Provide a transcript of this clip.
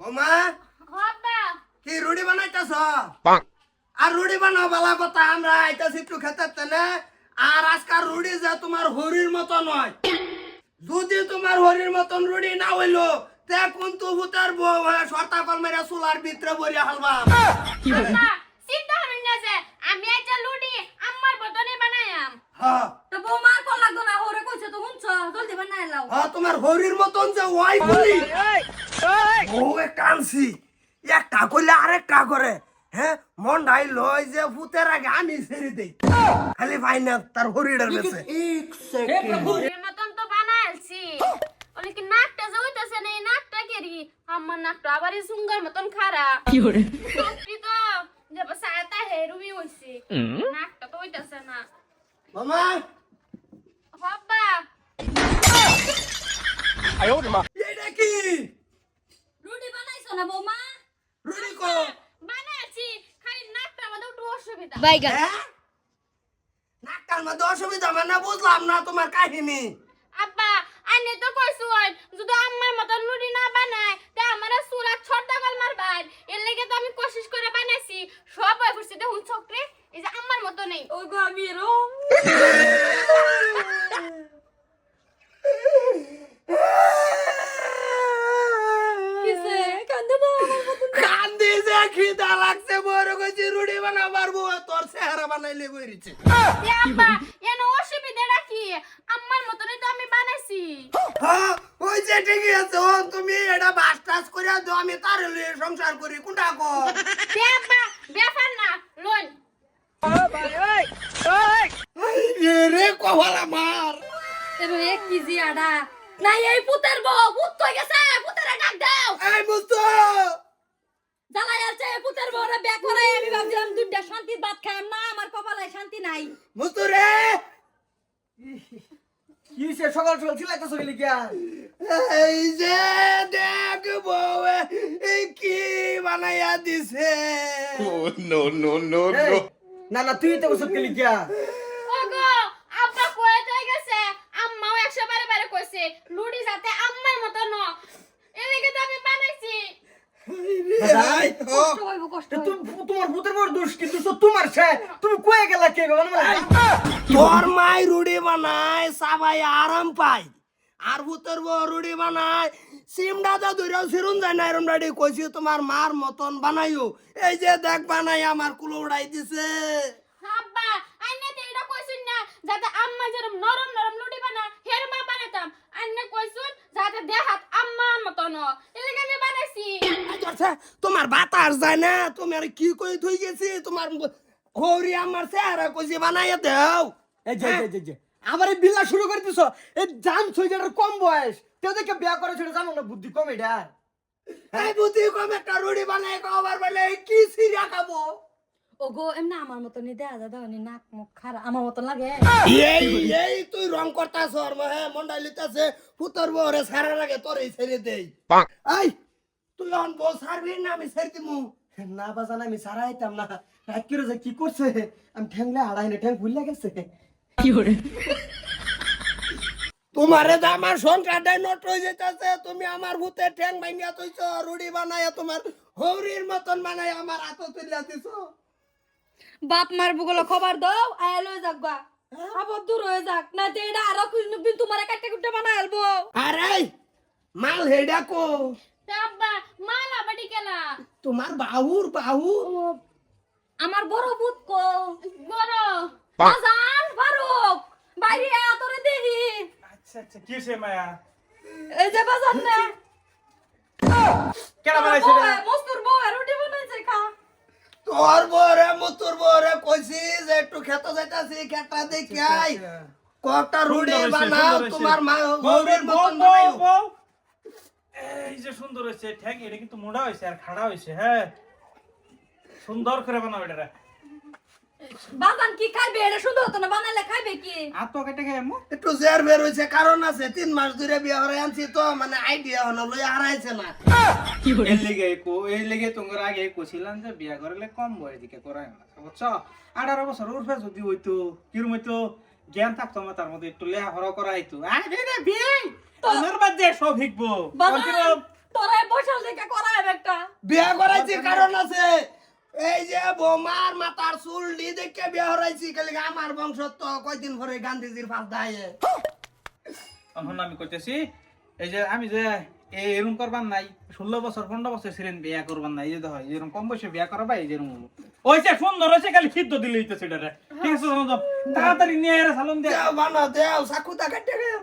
বোমা? কি রুটি বানাইতেছ? আর রুটি বানাও বালা কথা আমরা আইতাছি একটু খেতে তেলে আর আজকাল রুটি যে তোমার হরির মতো নয় যদি তোমার হরির মতন রুটি না হইল তে কোন তবু তার বউ হ্যাঁ সর্তা কল মেরে চুলার ভিতরে বরিয়া হালবা বাবা চিন্তা হবেন না যে আমি একটা লুডি আমার বদনে বানায়াম হ্যাঁ তো বৌমার কল লাগতো না ওরে কইছে তো শুনছ জলদি বানাই লাও হ্যাঁ তোমার হরির মতন যে ওয়াই বলি। ও একটা আনছি একটা করলে আরেকটা করে। হ্যাঁ মন ঢাই লয় যে ভূতের আগে আমি ছেড়ে দেই। খালি পাই না তার হরিটার বেছে এর মতন তো বানাইছি। ওলে কি নাকটা যে হইতাছে না এই নাকটা কেরি আমার নাকটা আবার এই সুঙ্গার মতন খারা কি সত্যি তো যে সায়াতা হেরুমি হইছে। নাকটা তো হইতাছে না। মামা এটা কি? রুটি বানাইছো না বৌমা? রুটি কো বানাইছি। খালি নাকটা আমাদের একটু অসুবিধা। হ্যাঁ? নাকটার মধ্যে অসুবিধা মানে বুঝলাম না তোমার কাহিনী। আব্বা আনে তো কইছুন যদি আমার মতন লুডি না বানায় তে আমার সুরা ছড়দা গল মারবার। এর লাগি তো আমি কোশিশ করে বানাইছি। সব হয়ে পড়ছে দেখুন চক্রে এই যে আমার মতো নেই। ও গো আমি এরম কিসে কান্দে না আমার মতন কান্দি যে খিদা লাগছে বড় কইছি রুটি বানাবার বউ তোর চেহারা বানাইলে বইরিছে এ আব্বা এন অসুবিধাটা কি? আমার মতনই তো আমি বানাইছি। হ্যাঁ ওই যে ঠিকই আছে ও তুমি এটা বাস টাস করে দাও আমি তার লিয়ে সংসার করি কোনটা কো তে আব্বা ব্যাপার না লোন রে রে কপাল আমার। এক কেজি আডা নাই এই পুতের বউ পুত তো গেছে? পুতের ডাক দাও। এই মুস্তো ব্যাক করাই আমি ভাবছিলাম দুইটা শান্তির ভাত খাইম না আমার কপালে শান্তি নাই। মুস্তু রে কি সে সকাল সকাল চিল্লাইতেছ গেলি কিয়া এই যে দেখ বউ কি বানাইয়া দিছে? no, no, এই, no. না। না তুই তো বসত গেলি কিয়া ওগো আব্বা কয়ে গেছে আম্মাও একশো বারে বারে কইছে লুডি যাতে আম্মার মতো ন এর লাগি তো আমি বানাইছি এই, ও, কষ্ট হইব কষ্ট হইব। তুমি তোমার ভূতের বড় দোষ কিন্তু তোমার সে। তুমি কয়ে গেলা কে মানে তোর মাই রুটি বানায় সবাই আরাম পায়। আর ভূতের বউ রুটি বানায় সিমডা তো দূরেও সিরুন যায় না এরম ডাডি কইছি তোমার মার মতন বানাইও। এই যে দেখ বানাই আমার কুলো উড়াই দিছে। আব্বা তো এটা কইছুন না যাতে আম্মা যেরকম নরম নরম লুডি বানা হের মা বানাতাম আন্নে কইছুন যাতে দেহাত আম্মার মতো ন এর লাগি আমি বানাইছি এই ধরছে, তোমার বাতাস যায় না তুমি আর কি কই থই গেছি? তোমার হরি আমার চেহারা কইছি বানাইয়া দেও। এই যে যে, যে আবার এই বিল্লা শুরু করে দিছ। এই জান ছই ছয়টার কম বয়স। কেউ দেখে বিয়া করে সেটা জানো না? বুদ্ধি কম এটা। এই বুদ্ধি কম একটা রুটি বানাই খাবার বলে কি সিরিয়া খাব? ওগো এমনি আমার মতন দেয়া যা দাও নাক মুখ খারাপ আমার মতন লাগে। এই এই তুই রং করতাছ আর হ্যাঁ মন্ডাই লিতাছে পুতর বরে সারা লাগে তোর এই ছেড়ে দেই। এই তুই অন বউ সারবি না আমি ছেড়ে দিমু। না বাজান আমি সারা আইতাম না। যে কি করছে আমি ঠ্যাংলে আড়াই না ঠ্যাং ভুলে গেছে। তোমারে যে আমার সংসারটাই নট হয়ে যেতেছে তুমি আমার ভূতে ঠ্যাং ভাঙিয়া তুইছ রুটি বানাইয়া তোমার হৌরির মতন বানাই আমার হাত তুলিয়া দিছ। বাপ মার বুগলো খবর দাও আয় লই যাক গা। আবার দূর হয়ে যাক না তো এটা আরও দিন তোমার কাটতে কুটে বানাই আলবো। আরে মাল হেডা কো তে আব্বা মালা বাড়ি গেলা তোমার বাহুর বাহু। আমার বড় পুত কো। বড়। ফারুক। বাইরে আয় তোরে দেখি। আচ্ছা আচ্ছা কি সে মায়া? এই যে বাজান না কেন বানাইছে রে? মস্তুর বউ রুটি বানাইছে খা। তোর বরে মুতুর বরে কইছি যে একটু খেত যাইতাছি খেতা দেখি আই কটা রুটি বানাও তোমার মা বউ, মতন বানাইও। এই যে সুন্দর হয়েছে ঠ্যাং এটা কিন্তু মোটা হয়েছে আর খাড়া হয়েছে হ্যাঁ। সুন্দর করে বানাও এটা বাজান কি খাইবে? এটা সুন্দর হতো না বানাইলে খাইবে কি? আর তো কেটে খাই একটু জের বের হয়েছে কারণ আছে তিন মাস ধরে বিয়ে হরে আনছি তো মানে আইডিয়া হলো লই হারাইছে না। এই লেগে কো এই লেগে তোমার আগে কইছিলাম যে বিয়া করলে কম বয়স দিকে করাই না বুঝছ? আঠারো বছর উঠবে যদি হইতো কিরম হইতো জ্ঞান থাকতো আমার তার মধ্যে একটু লেহা হরা করা হইতো আরে রে বিয়ে! তোমার বাদে সব শিখব। বাবা বসাল দেখে করায় একটা। বিয়া করাইছি কারণ আছে। এই যে বোমার মাথার চুল দি দেখে বিয়া হরাইছি খালি আমার বংশ তো কয়দিন পরে গান্ধীজির ফাঁস দায়ে এখন আমি কইতেছি এই যে আমি যে এই এরম করবার নাই ষোলো বছর পনেরো বছর ছিলেন বিয়া করবার নাই এই যে দেখো এরকম কম বয়সে বিয়া করা ভাই যেরকম হলো। ওইছে সুন্দর হয়েছে খালি সিদ্ধ দিলে হইতেছে ঠিক আছে তাড়াতাড়ি নিয়ে এরা সালন দেও বানো দেও সাকুতা কাটে গেল